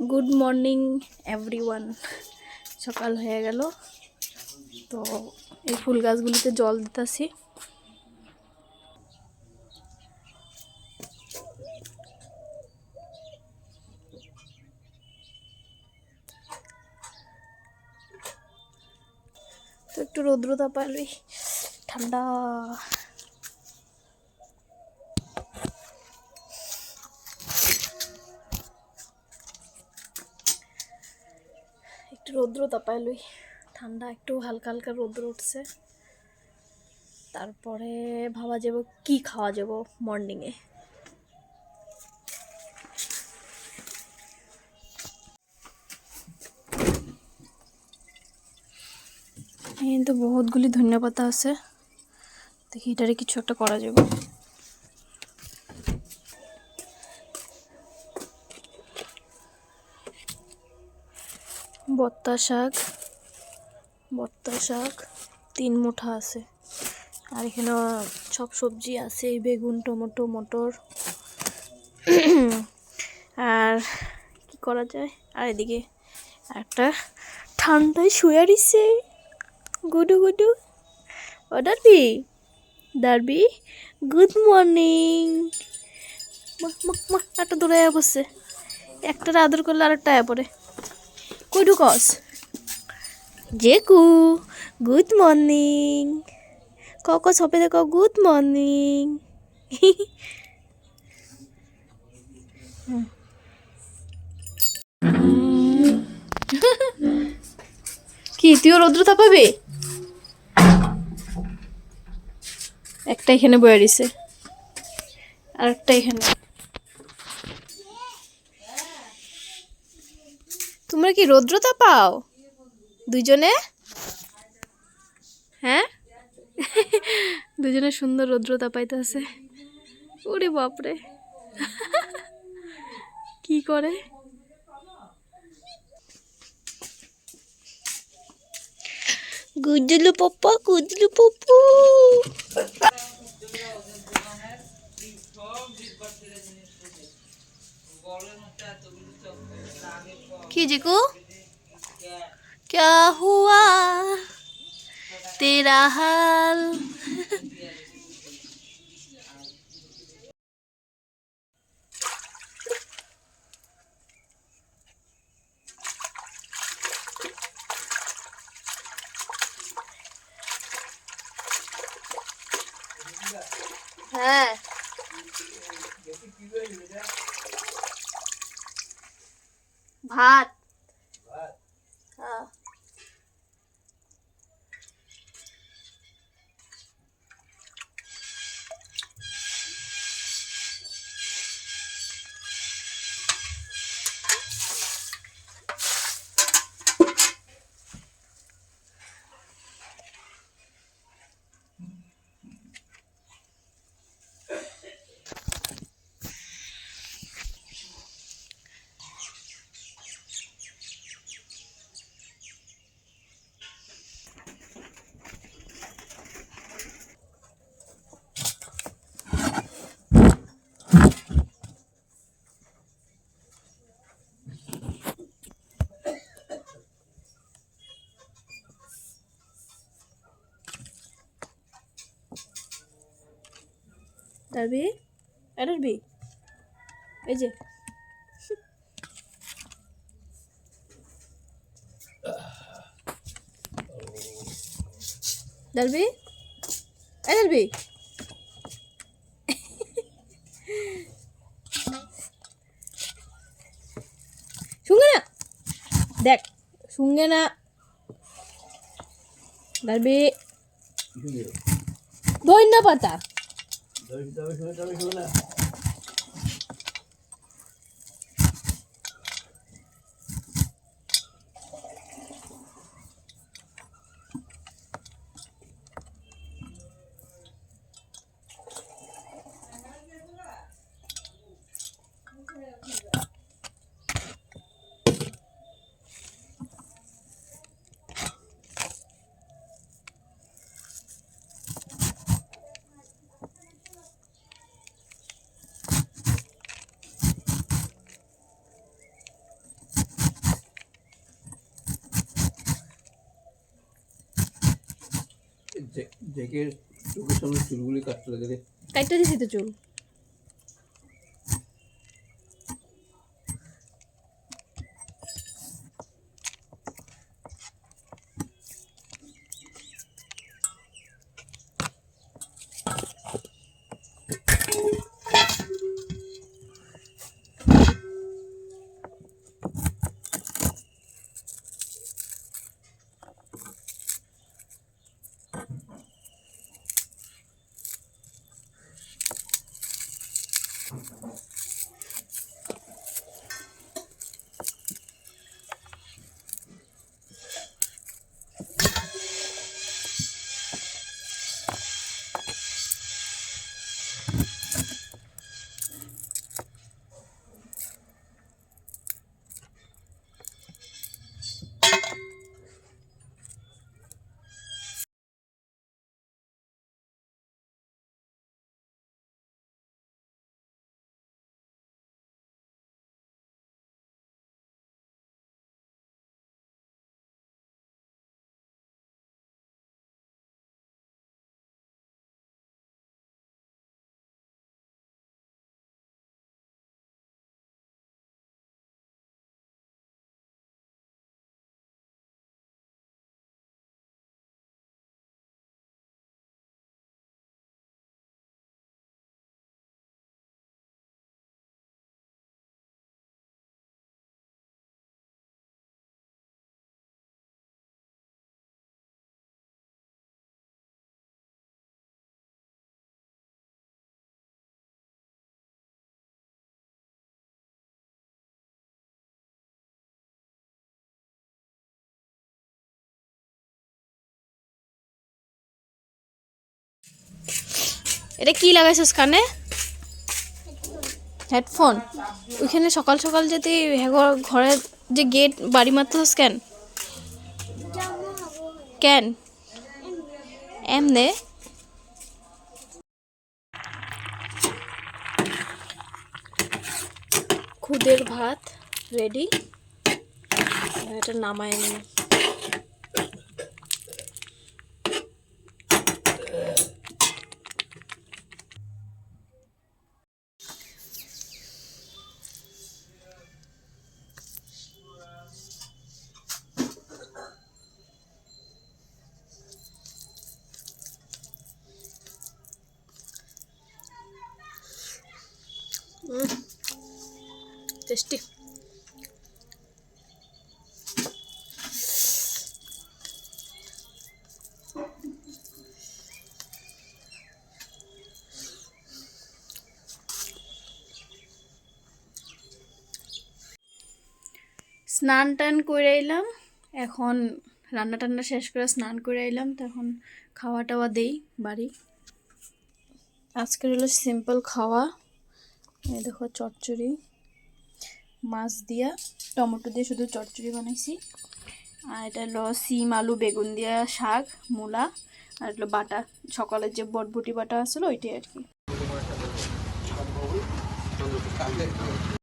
Good morning everyone সকাল হয়ে গেল। তো এই ফুল গাছগুলিতে জল দিতেছি। তো একটু রৌদ্রতা পাইলই ঠান্ডা। একটু রৌদ্র রৌদ্রতা পাইলই ঠান্ডা একটু হালকা হালকা রৌদ্র উঠছে। তারপরে ভাবা যাব কি খাওয়া যাব মর্নিংয়ে কিন্তু বহুতগুলি ধনিয়া পাতা আছে। দেখি এটারে কিছু একটা করা যাবে। বত্তা শাক বত্তা শাক, তিন মুঠা আছে। আর এখানে সব সবজি আছে, বেগুন, টমেটো, মটর। আর কি করা যায়? আর এদিকে একটা ঠান্ডায় শুয়ে দিছে গুডু গুডু। ও ডারবি? Derby, good morning. একটা দৌড়ে বসছে। একটা আদর করলে আরেকটা পড়ে। কই ঢুকস জেকু গুড মর্নিং ক ক সবে দেখো গুড মর্নিং কি তুইও রৌদ্রতা পাবি একটা এখানে বয়ে দিছে। আর একটা এখানে। তোমরা কি রৌদ্রতা পাও? দুজনে হ্যাঁ? দুজনে সুন্দর রৌদ্রতা পাইতেছে। ওরে বাপরে। কি করে? গুজলু পপ্পা, গুজলু পপ্পু। जी को क्या हुआ? तेरा हाल? ভাত ডারবি এ ডারবি এই যে। এ ডারবি শুঙ্গে না? দেখ শুঙ্গে না। ডারবি ধন্যা পাতা যে- জেকের চোখের সামনে চুলগুলি কাটতে লাগে কাইটা দিছি তো চুল। এটা কি লাগাইছিস কানে? হেডফোন। ওইখানে সকাল সকাল যদি ঘরে যে গেট বাড়ি মারতেছিস কেন? কেন? এমনে? খুদের ভাত রেডি। এটা নামায় নিই টেস্টি স্নান টান করে এলাম। এখন রান্না টান্না শেষ করে স্নান করে এলাম তখন খাওয়া টাওয়া দেই বাড়ি। আজকের হলো সিম্পল খাওয়া। এই দেখো চচ্চড়ি, মাছ দিয়া, টমেটো দিয়ে শুধু চচ্চড়ি বানাইছি। আর এটা হলো সিম, আলু, বেগুন দিয়া শাক, মূলা, আর হলো বাটা। সকালের যে বটবটি বাটা আসলো ওইটাই আর কি।